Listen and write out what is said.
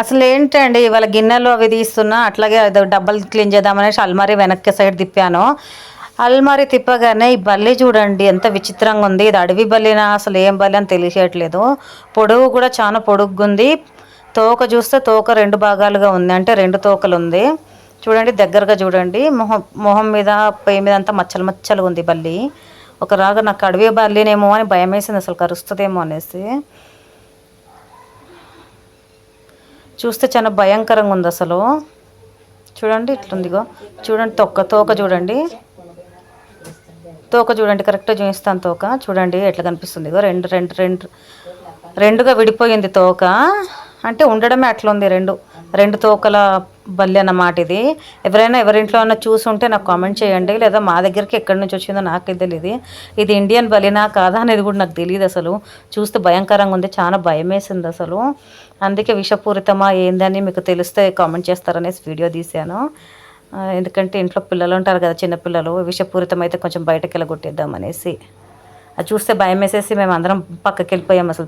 అసలు ఏంటండి ఇవాళ గిన్నెలు అవి తీస్తున్నా అట్లాగే డబ్బలు క్లీన్ చేద్దామనేసి అల్మారీ వెనక్కి సైడ్ తిప్పాను. అల్మారీ తిప్పగానే ఈ బల్లి చూడండి ఎంత విచిత్రంగా ఉంది. ఇది అడవి బల్లినా అసలు ఏం బల్లి అని తెలియట్లేదు. పొడవు కూడా చాలా పొడుగ్గుంది. తోక చూస్తే తోక రెండు భాగాలుగా ఉంది అంటే రెండు తోకలు ఉంది. చూడండి దగ్గరగా చూడండి. మొహం మొహం మీద పై మీద అంతా మచ్చలు మచ్చలుగా ఉంది బల్లి. ఒక రాగా నాకు అడవి బల్లినేమో అని భయం వేసింది అసలు కరుస్తుందేమో అనేసి. చూస్తే చాలా భయంకరంగా ఉంది అసలు. చూడండి ఇట్లుందిగో. చూడండి తొక్క తోక చూడండి. తోక చూడండి కరెక్ట్గా చూపిస్తాను తోక. చూడండి ఎట్లా కనిపిస్తుంది ఇగో రెండు రెండు రెండు రెండుగా విడిపోయింది తోక. అంటే ఉండడమే అట్లా ఉంది రెండు. రెండు తోకల బల్లి అన్నమాట ఇది. ఎవరైనా ఎవరింట్లో అయినా చూసి ఉంటే నాకు కామెంట్ చేయండి. లేదా మా దగ్గరికి ఎక్కడి నుంచి వచ్చిందో నాకే తెలియదు ఇది ఇండియన్ బలినా కాదా అనేది కూడా నాకు తెలియదు అసలు. చూస్తే భయంకరంగా ఉంది. చాలా భయం వేసింది అసలు. అందుకే విషపూరితమా ఏందని మీకు తెలిస్తే కామెంట్ చేస్తారనేసి వీడియో తీశాను. ఎందుకంటే ఇంట్లో పిల్లలు ఉంటారు కదా చిన్నపిల్లలు విషపూరితం అయితే కొంచెం బయటకు వెళ్ళగొట్టేద్దాం అనేసి అది చూస్తే భయం వేసేసి మేము అందరం పక్కకి వెళ్ళిపోయాం అసలు